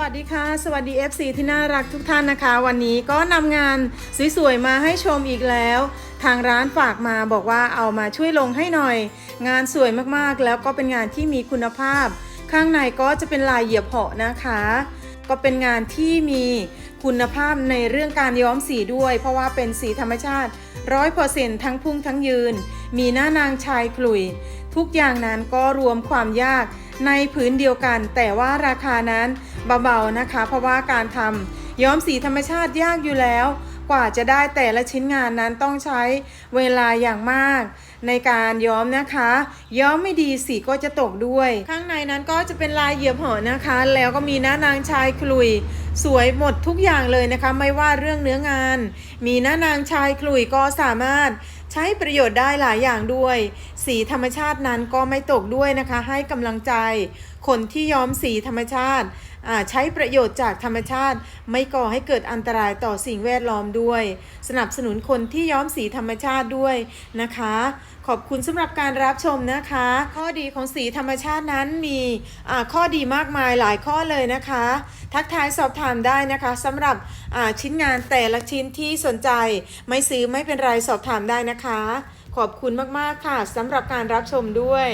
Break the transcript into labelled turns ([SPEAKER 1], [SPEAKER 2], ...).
[SPEAKER 1] วัสดีค่ะ สวัสดี FC ที่น่ารักทุกท่านนะคะ วันนี้ก็นำงานสวยๆมาให้ชมอีกแล้ว ทางร้านฝากมาบอกว่าเอามาช่วยลงให้หน่อย งานสวยมากๆ แล้วก็เป็นงานที่มีคุณภาพ ข้างในก็จะเป็นลายเหยียบเหาะนะคะ ก็เป็นงานที่มีคุณภาพในเรื่องการย้อมสีด้วย เพราะว่าเป็นสีธรรมชาติร้อยเปอร์เซ็นทั้งพุ่งทั้งยืน มีหน้านางชายขลุยทุกอย่างนั้นก็รวมความยากในผืนเดียวกัน แต่ว่าราคานั้น เบาๆนะคะ เพราะว่าการทำย้อมสีธรรมชาติยากอยู่แล้ว กว่าจะได้แต่ละชิ้นงานนั้นต้องใช้เวลาอย่างมาก ในการย้อมนะคะ ย้อมไม่ดีสีก็จะตกด้วย ข้างในนั้นก็จะเป็นลายเหยียบห่อนะคะ แล้วก็มีหน้านางชายคลุย สวยหมดทุกอย่างเลยนะคะ ไม่ว่าเรื่องเนื้องาน มีหน้านางชายคลุยก็สามารถใช้ประโยชน์ได้หลายอย่างด้วย สีธรรมชาตินั้นก็ไม่ตกด้วยนะคะ ให้กำลังใจ คนที่ย้อมสีธรรมชาติใช้ประโยชน์จากธรรมชาติ ไม่ก่อให้เกิดอันตรายต่อสิ่งแวดล้อมด้วย สนับสนุนคนที่ย้อมสีธรรมชาติด้วยนะคะ ขอบคุณสำหรับการรับชมนะคะ ข้อดีของสีธรรมชาตินั้นมีข้อดีมากมายหลายข้อเลยนะคะ ทักทายสอบถามได้นะคะสำหรับชิ้นงานแต่ละชิ้นที่สนใจ ไม่ซื้อไม่เป็นไรสอบถามได้นะคะ ขอบคุณมาก ๆ ค่ะสำหรับการรับชมด้วย